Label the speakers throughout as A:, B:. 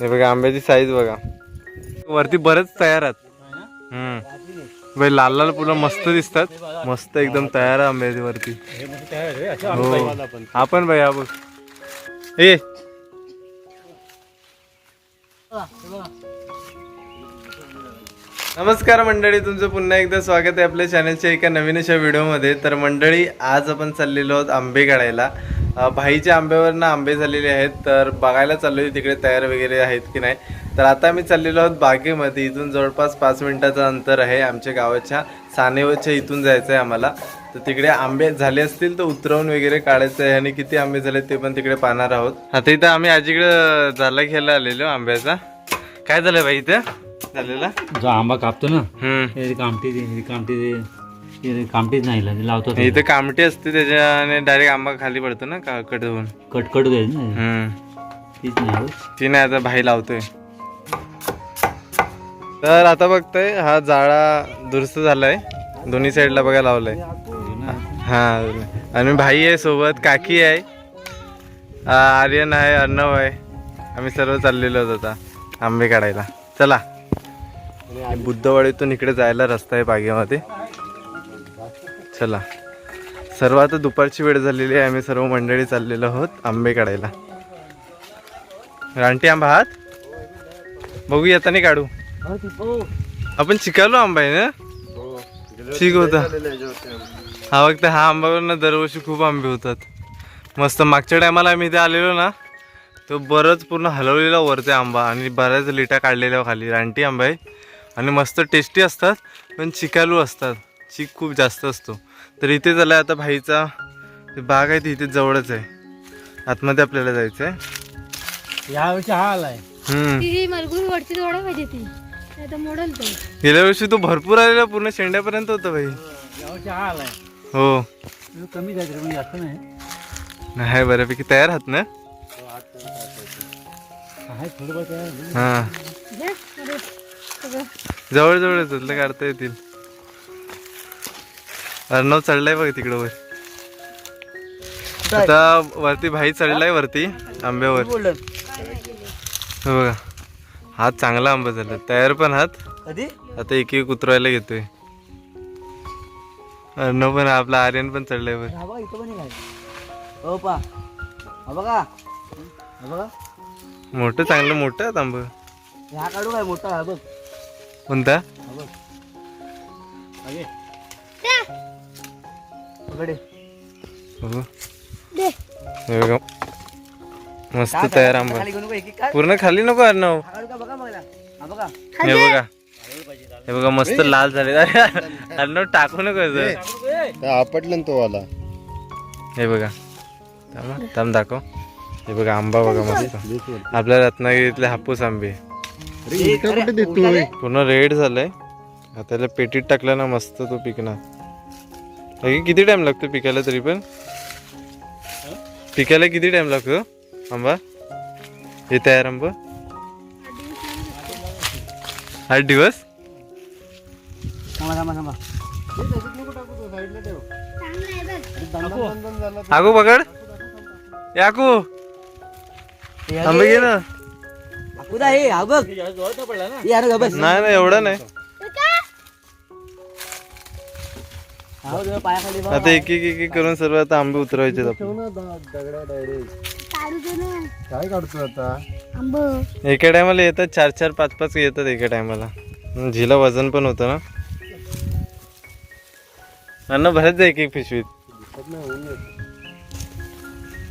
A: हे बघा आंब्याची साईज बघा. वरती बरेच तयार आहेत. हम्म. लाल लाल फुलं मस्त दिसतात. मस्त एकदम तयार आहे आंब्याची वरती. हो. आपण भाई हा बघ. ए. नमस्कार मंडळी तुमचं पुन्हा एकदा स्वागत आहे आपल्या चॅनलच्या एका नवीन अशा व्हिडिओमध्ये तर मंडळी आज आपण चाललेलो आहोत आंबे काढायला भाईच्या आंब्यावरनं आंबे झालेले आहेत तर बघायला चाललोय तिकडे तयार वगैरे आहेत की नाही. तर आता आम्ही चाललेलो आहोत बागेमध्ये इथून जवळपास पाच मिनिटाचं अंतर आहे आमच्या गावाच्या सानेवरच्या इथून जायचं आहे आम्हाला. तर तिकडे आंबे झाले असतील तर उतरवून वगैरे काढायचं आहे आणि किती आंबे झाले ते पण तिकडे पाहणार आहोत. आता इथं आम्ही आजीकडे झाला घ्यायला आलेलो आंब्याचा. काय झालं भाई इथं? झालेला?
B: जो आंबा कापतो ना हे कामटी दे कामटी दे. कामटीच नाही लावतो.
A: इथं कामटी असते त्याच्याने डायरेक्ट आंबा खाली पडतो ना का कट होऊन?
B: कट कट द्यायची ना. तीच नाही.
A: ती नाही आता भाई लावतोय. तर आता बघतोय हा जाळा दुरुस्त झालाय. दोन्ही साईडला बघा लावलाय. हा आणि भाई आहे सोबत काकी आहे. आर्यन आहे अर्णव आहे. आम्ही सर्व चाललेलो आहोत आता आंबे काढायला. चला. बुद्धवाडीतून इकडे जायला रस्ता आहे बागेमध्ये. चला. सर्व आता दुपारची वेळ झालेली आहे आम्ही सर्व मंडळी चाललेलो आहोत आंबे काढायला. रानटी आंबा हात? बघू येताना काढू. आपण चिकालो आंबा आहे ना? ठीक होता. हा बघता हा आंब्यावरनं दरवर्षी खूप आंबे होतात. मस्त मागच्या टायमाला आम्ही इथे आलेलो ना तो बरंच पूर्ण हलवलेला वरते आंबा आणि बऱ्याच लिटा काढलेल्या खाली. रानटी आंबा आहे. आणि मस्त टेस्टी असतात पण चिकालू असतात. चिक खूप जास्त असतो. तर इथे झालं आता भाईचा ते बाग आहे ती इथे जवळच आहे. आतमध्ये आपल्याला जायचं आहे
B: या वर्षी हा आलाय.
C: वरती थोडा पाहिजे ती.
A: गेल्या वर्षी तो भरपूर आलेला पूर्ण शेंड्यापर्यंत होता भाई.
B: या वर्षी हा आलाय.
A: हो.
B: कमी जायचं जास्त नाही.
A: नाही बऱ्यापैकी तयार आहात ना?
B: आहे थोडं बहुत
A: हा. जवळ जवळ येतात काढता येतील. अर्णव चढलाय बघ तिकडं वर. आता वरती भाई चढलाय वरती आंब्यावर. हे बघा हात चांगला आंबा झाला. तयार पण हात. आता एक एक उतरवायला घेतोय. अर्णव पण आपला आर्यन पण चढलाय वर.
B: हा बघा इथं पण एक आहे हो पा. हा बघा. हा बघा.
A: मोठं चांगलं मोठं आंब.
B: हा काढू काय? मोठा हा बघ.
A: कोणता?
B: बघा.
A: मस्त तयार आंबा.
B: खाली घेऊ नको एक एक काय?
A: पूर्ण खाली नको अर्णव.
B: हा बघा हा बघा.
A: हे बघा. हे बघा मस्त लाल झाले अरे अर्णव टाकू नको.
D: आपटलं तो वाला?
A: हे बघा. थांब थांब दाखव. हे बघा आंबा बघा मस्त. आपल्या रत्नागिरीतले हापूस आंबे. पूर्ण रेड झालंय. आता त्याला पेटीत टाकला ना मस्त तो पिकणार. किती टाइम लागतो पिकायला तरी पण? पिकायला किती टाइम लागतो? आंबा? हे तयार आंबा? आठ दिवस. आगो पकड. याकू आंबे घे ना.
B: हे हा हे
A: नाही नाही एवढं नाही. आता एक एक एक करून सर्व आता आंबे उतरवायचे आहेत आपण.
D: दगडा डायरेक्ट
C: काढू दे ना.
D: काय काढतो आता?
C: आंब.
A: एका टायमाला येतात चार चार पाच पाच येतात एका टायमाला. झिला वजन पण होतं ना. अन्न भरत जा एक एक पिशवीत.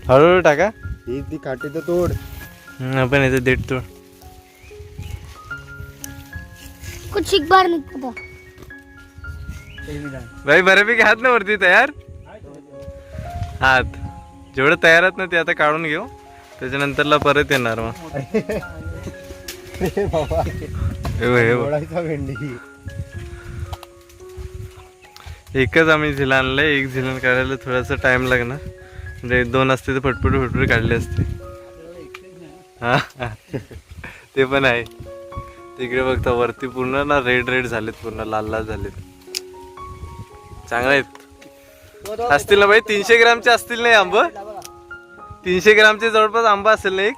A: हळूहळू टाका.
D: ही ती काठी तर तोड.
A: आपण याचं देठ तो
C: कुछ एक बार निघतो
A: भाई बऱ्यापैकी हात ना वरती तयार? हात. जेवढं तयार आहेत ना ते आता काढून घेऊ. त्याच्यानंतरला परत येणार मग.
D: हे बाबा
A: हे बघ, हे बघ. एकच आम्ही झिला आणलंय. एक झिलन काढायला थोडासा टाइम लागणार. म्हणजे दोन असते तर फटफट फटफट काढले असते. हा हा. ते पण आहे. तिकडे बघता वरती पूर्ण ना रेड रेड झालेत पूर्ण लाल लाल झालेत. चांगले आहेत. असतील ना भाई तीनशे ग्रामचे असतील नाही आंब? तीनशे ग्रामचे जवळपास आंबा असेल ना एक?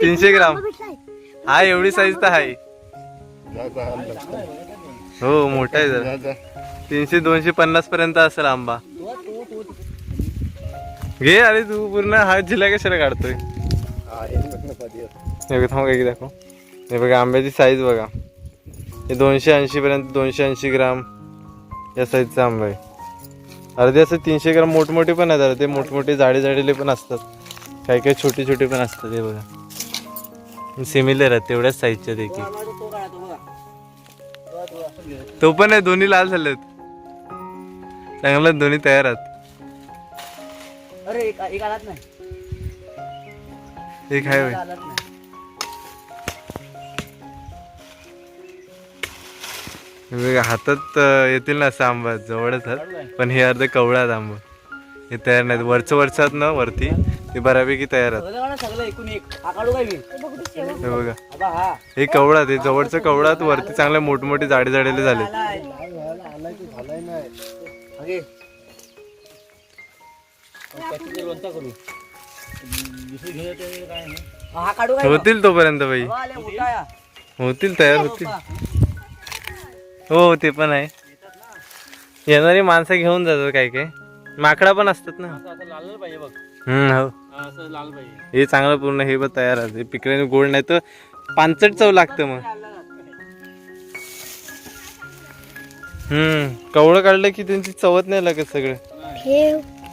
A: तीनशे ग्राम. हा एवढी साईज तर आहे. हो मोठा आहे जरा. तीनशे दोनशे पन्नास पर्यंत असेल आंबा. घे अरे तू पूर्ण हात झिला कशाला काढतोय? हे बघा थांब काय दाखव. हे बघा आंब्याची साईज बघा. हे दोनशे ऐंशी पर्यंत दोनशे ऐंशी ग्राम. या साईजचा आंबा आहे. अर्धे असं तीनशे ग्राम मोठमोठे पण आहेत अर्धे मोठमोठे जाडे जाडेले पण असतात. काही काही छोटे छोटे पण असतात हे बघा. सिमिलर आहेत तेवढ्याच साईजच्या देखील.
B: तो
A: पण आहे दोन्ही लाल झालेत. चांगलं दोन्ही तयार आहेत.
B: अरे एक एक आलाच नाही.
A: एक आहे हातात येतील ना असं आंबा जवळच आहेत? पण हे अर्धे कवळात आंबा. हे तयार नाहीत. वरचं वरचं ना वरती ते बऱ्यापैकी तयार आहेत.
B: हा
C: बघू.
A: हे. कवळात हे जवळचं कवळात वरती चांगले मोठमोठे जाडे जाडेले झाले. होतील तोपर्यंत बाई. होतील तयार होतील. हो ते पण आहे. येणारी माणसं घेऊन जातात काय काय माकडा पण असतात ना.
B: असं असं लाल पाहिजे बघ.
A: हम्म हो.
B: हा, असं लाल पाहिजे.
A: हे चांगलं पूर्ण हे बघ तयार आहे. पिकल्याने गोड नाही तर पानचट चव लागतं मग. हम्म कवळं काढलं की त्यांची चवत नाही लागत सगळं.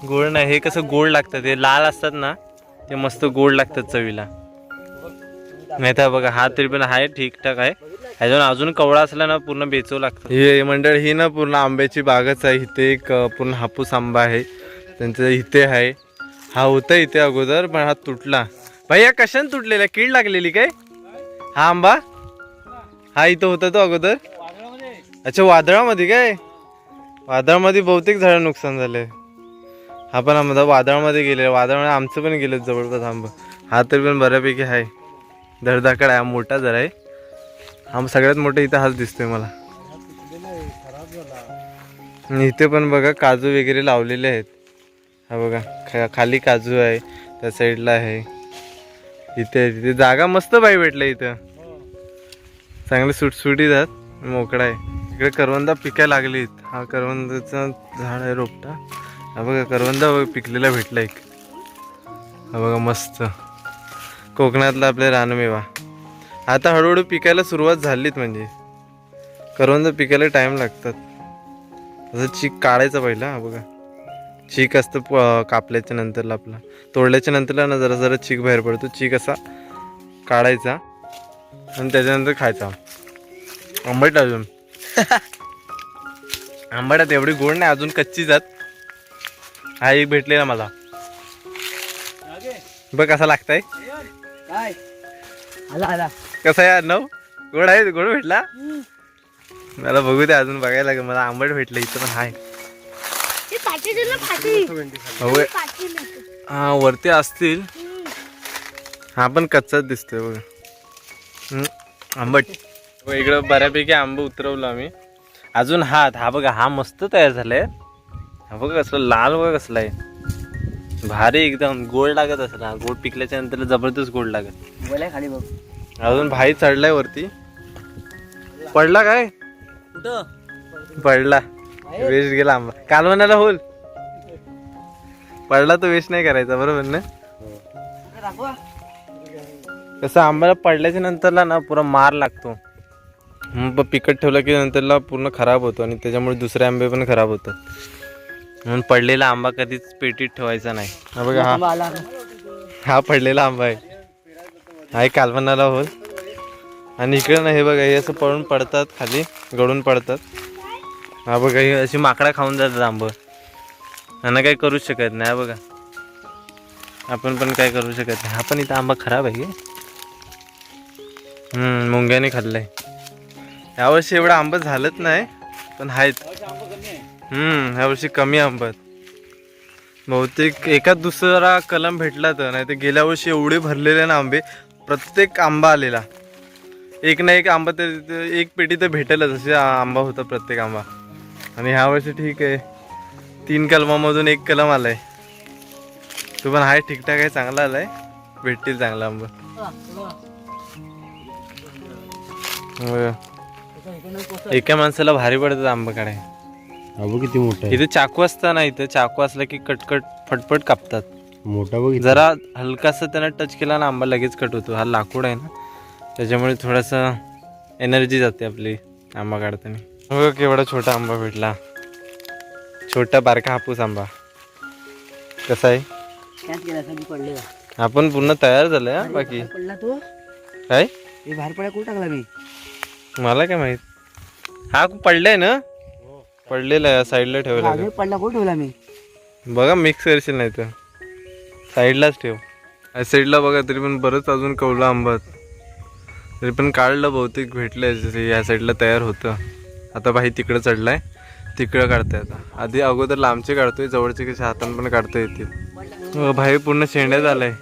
A: गोड नाही हे कसं गोड लागतात. हे लाल असतात ना ते मस्त गोड लागतात चवीला. नाही तर बघा हा तरी पण आहे ठीकठाक आहे. ह्याच्यावर अजून कवळा असला ना पूर्ण बेचव लागतं हे मंडळ ही ना पूर्ण आंब्याची बागच आहे. इथे एक पूर्ण हापूस आंबा आहे. त्यांचं इथे आहे. हा होता इथे अगोदर पण हा तुटला. भाई या कशाने तुटलेला कीड लागलेली काय? हा आंबा? हा इथं होता तो अगोदर? अच्छा वादळामध्ये काय? वादळामध्ये बहुतेक झाडं नुकसान झालंय. हा पण आम्हाला वादळामध्ये गेले वादळामध्ये आमचं पण गेलं जवळपास आंबा. हा तरी पण बऱ्यापैकी आहे. धडधाकड आहे. हा मोठा जरा आहे. हा सगळ्यात मोठा इथं हाच दिसतोय मला. इथे पण बघा काजू वगैरे लावलेले आहेत. हा बघा खा खाली काजू आहे त्या साईडला आहे. इथे तिथे जागा मस्त बाई भेटलं इथं. चांगले सुटसुटीत आहेत मोकळा आहे. इकडे करवंदा पिकायला लागलीत हा करवंदाचं झाड आहे रोपटा. हा बघा करवंदा बघा पिकलेला भेटला एक. हा बघा मस्त. कोकणातला आपल्या रानमेवा. आता हळूहळू पिकायला सुरुवात झालीत म्हणजे. करवंद पिकायला टाइम लागतात. असं चीक काढायचं पहिला हा बघा. चीक असतं प- कापल्याच्या नंतरला आपला. तोडल्याच्या नंतरला ना जरा जरा चीक बाहेर पडतो. चीक असा काढायचा आणि त्याच्यानंतर खायचा. आंबट अजून. आंबट एवढी गोड नाही अजून कच्ची जात. हा एक भेटलेला मला. बघ कसा लागताय.
B: आला आला.
A: कसा आहे नव गोड आहे? गोड भेटला? मला बघू दे अजून बघायला लागेल. मला आंबट भेटलं इथं पण होय. हा वरती असतील. हा पण कच्चाच दिसतोय बघा. आंबट. बघ, इकडं बऱ्यापैकी आंब उतरवलं आम्ही. अजून हात हा बघा हा मस्त तयार झालाय. हा बघा कसला लाल बघा कसला आहे. भारी एकदम गोड लागत असला. गोड पिकल्याच्या नंतर जबरदस्त गोड लागत.
B: बोलाय खाली बघ.
A: अजून भाई चढलाय वरती. पडला काय? पडला. वेस्ट गेला आंबा. कालवणाला होल. पडला तो वेस्ट नाही करायचा बरोबर ना? कसं आंब्याला पडल्याच्या नंतरला ना पुरा मार लागतो. मग पिकट ठेवला की नंतरला पूर्ण खराब होतो आणि त्याच्यामुळे दुसरे आंबे पण खराब होतात. म्हणून पडलेला आंबा कधीच पेटीत ठेवायचा नाही. हा बघा हा. हा पडलेला आंबा आहे. आहे एक कालवणाला होल आणि इकडे ना हे बघा हे असं पळून पडतात खाली गळून पडतात. हा बघा हे अशी माकडा खाऊन जातात आंब. यांना काही करूच शकत नाही बघा. आपण पण काय करू शकत नाही. हा पण इथं आंबा खराब आहे मुंग्याने खाल्लाय. यावर्षी एवढं आंबा झालंच नाही पण आहेत. हम्म ह्यावर्षी कमी आंबा बहुतेक एका दुसरा कलम भेटला तर नाही तर गेल्या वर्षी एवढे भरलेले ना आंबे प्रत्येक आंबा आलेला. एक ना एक आंबा तर एक पेटी तर भेटेलच असे आंबा होता प्रत्येक आंबा. आणि ह्या वर्षी ठीक आहे. तीन कलमामधून एक कलम आलाय. तो पण आहे ठीकठाक आहे चांगला आलाय. भेटतील चांगला आंबा. एका माणसाला भारी पडतात आंबा काढाय
D: किती मोठा
A: इथे चाकू असता ना इथे चाकू असला की कटकट फटफट कापतात.
D: मोठा बघ.
A: जरा हलकासा त्यांना टच केला ना आंबा लगेच कट होतो. हा लाकूड आहे ना त्याच्यामुळे थोडासा एनर्जी जाते आपली आंबा काढताना. हो केवढा छोटा आंबा भेटला. छोटा बारका हापूस आंबा. कसा आहे? आपण पूर्ण तयार झालंय हा? बाकी?
B: पडला तो?
A: काय?
B: हे बाहेर कुठं टाकला मी?
A: मला काय माहीत? हा पडलाय ना? पडलेला आहे साईडला ठेवला
B: पडला कुठं ठेवला मी?
A: बघा मिक्स करशील नाही तर साईडलाच ठेव. या साईडला बघा तरी पण बरंच अजून कवलं आंबा तरी पण काढलं बहुतेक भेटलंय जसे या साईडला तयार होतं. आता भाई तिकडं चढलाय तिकडं काढताय आता. आधी अगोदर लांबचे काढतोय जवळचे कसे हातान पण काढता येतील. हो, भाई पूर्ण शेंड्यात आलाय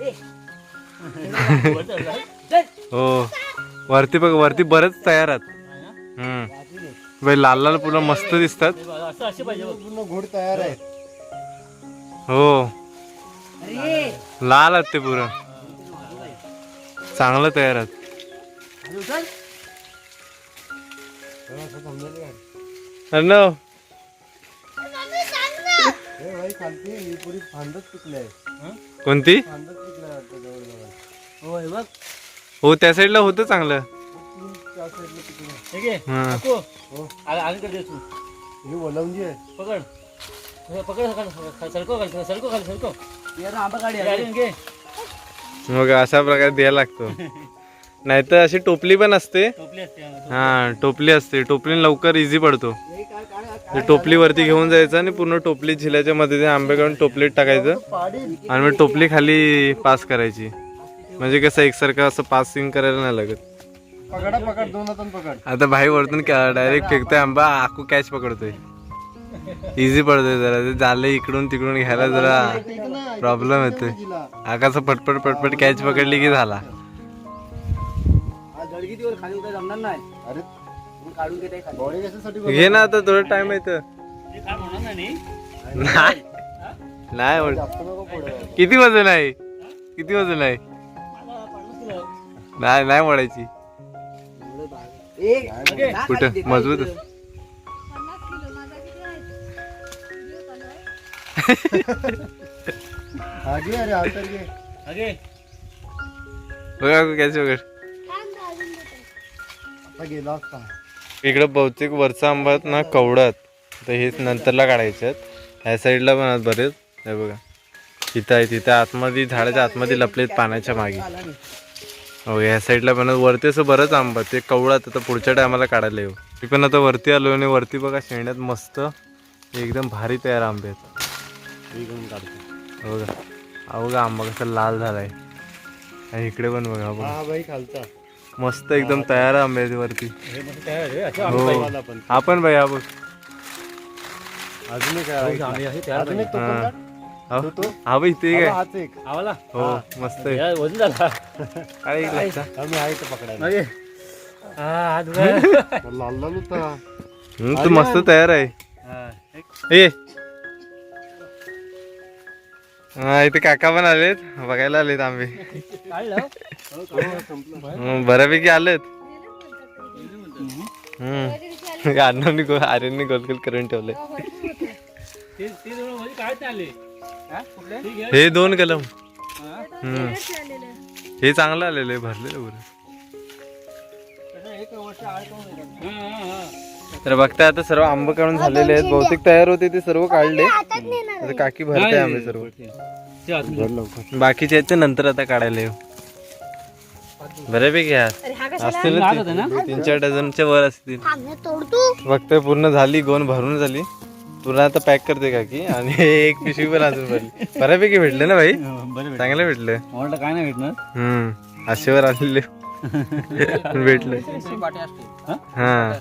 A: हो. वरती बघ वरती बरंच तयार आहेत. हम्म. भाई लाल लाल पूर्ण मस्त दिसतात.
D: पूर्ण घोड तयार आहे
A: हो. लाल आहेत ते पुरं. चांगलं तयार आहेत. अर्णव. कोणती? हो त्या साईडला होतं चांगलं.
D: साईडला पिकले
B: हे घे.
A: हा.
B: काकू.
D: हो.
B: आ- आली कर दे तू
D: ही वलवंजी आहे
B: पकड.
A: मग अशा प्रकारे द्यायला लागतो. नाहीतर अशी टोपली पण असते.
B: टोपली असते हा.
A: टोपली. असते. टोपली लवकर इझी पडतो. ते टोपली वरती घेऊन जायचं आणि पूर्ण टोपली झिल्याच्या मध्ये ते आंबे काढून टोपलीत टाकायचं आणि मग टोपली खाली पास करायची. म्हणजे कसं एकसारखं असं पासिंग करायला नाही लागत.
D: पकडा पकड दोन पकड.
A: आता भाई वरतून डायरेक्ट फेकतोय आंबा आकू कॅच पकडतोय. इझी पडतोय जरा. ते झालं इकडून तिकडून घ्यायला जरा प्रॉब्लेम येतोय. आकाचा पटपट पटपट कॅच पकडली की झाला. घे ना आता थोडा टाइम येतं
B: नाही.
A: किती वजन आहे? किती वजन आहे. नाही नाही
B: ओके.
A: कुठं? मजबूत.
D: अरे आतर घे
B: घे.
A: बघा कॅच वगैरे.
D: आता गेला असता.
A: इकडं बहुतेक वरचा आंबा आहेत ना कवडात तर हेच नंतरला काढायचे आहेत. ह्या साईडला पण आहेत बरेच. हे बघा. तिथं आहे तिथं आतमध्ये झाडाच्या आतमध्ये लपलेत पाण्याच्या मागे. हो ह्या साईडला पण. वरती असं बरंच आंबा ते कवडात आता पुढच्या टायमाला काढायला येऊ. मी पण आता वरती आलो आणि वरती बघा शेंड्यात मस्त एकदम भारी तयार आंबे आहेत. हो बघा हा बघा आंबा कसा लाल झालाय. आणि इकडे पण बघा हा बघा.
D: हा भाई खालचा.
A: मस्त एकदम तयार
B: हे आहे, असे
A: हो.
D: पण.
A: आपण भाई हा बघ
D: अजून एक आहे.
B: तयार
D: अजून एक तो
A: हा. हा.
D: तो तो.
A: हा भाई ते
D: हा,
A: काय
D: हाच एक.
B: आवाला?
A: हो मस्त आहे.
B: या, वजन झाला.
A: काय एक लागतं?
D: आम्ही आहे तर पकडायला.
B: मागे. हा, हात वर.
D: लाल लाल होता.
A: हम्म, तू मस्त तयार आहे.
B: हा.
A: ए हा इथे काका पण आलेत. बघायला आलेत आंबे बऱ्यापैकी आलेत. हम्म. गाडनावनी गो आर्यननी गोल गोल करून
B: आले. हा,
A: दोन कलम.
B: हा.
A: हम्म. हे चांगलं आलेलं आहे भरलेलं बरं
B: हा, हा, हा.
A: तर बघता आता सर्व आंबे काढून झालेले आहेत. बहुतेक तयार होते ते सर्व काढले. आता काकी भरते आंबे सर्व. बाकीचे आहेत ते नंतर आता काढायला येऊ. बऱ्यापैकी
C: हा
A: असतील तीन चार डझनच्या वर असतील. बघतोय पूर्ण झाली गोन भरून झाली. पूर्ण आता पॅक करते काकी. आणि एक पिशवी पण अजून भरली. बऱ्यापैकी भेटले ना भाई
B: भेटलं.
A: चांगले भेटले.
B: काय नाही भेटणार.
A: हम्म आशेवर आलेले. भेटले.
B: हा?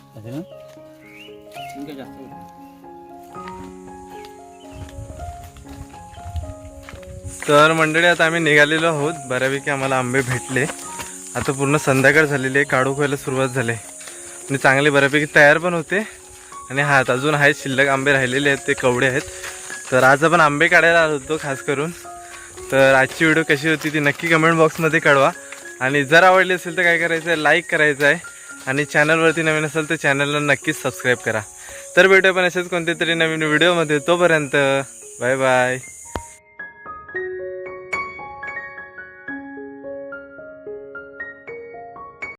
A: हा
B: जास्त
A: तर मंडळी आता आम्ही निघालेलो आहोत. बऱ्यापैकी आम्हाला आंबे भेटले. आता पूर्ण संध्याकाळ झालेली आहे. काढू खायला सुरुवात झाली आणि चांगले बऱ्यापैकी तयार पण होते. आणि हात अजून आहेत. शिल्लक आंबे राहिलेले आहेत. ते कवडे आहेत. तर आज आपण आंबे काढायला आलो होतो खास करून. तर आजची व्हिडिओ कशी होती ती नक्की कमेंट बॉक्समध्ये कळवा. आणि जर आवडली असेल तर काय करायचं आहे लाईक करायचं आहे आणि चॅनलवरती नवीन असेल तर चॅनलला नक्कीच सबस्क्राईब करा. तर भेटूया पण असेच कोणत्या तरी नवीन व्हिडिओमध्ये तोपर्यंत बाय बाय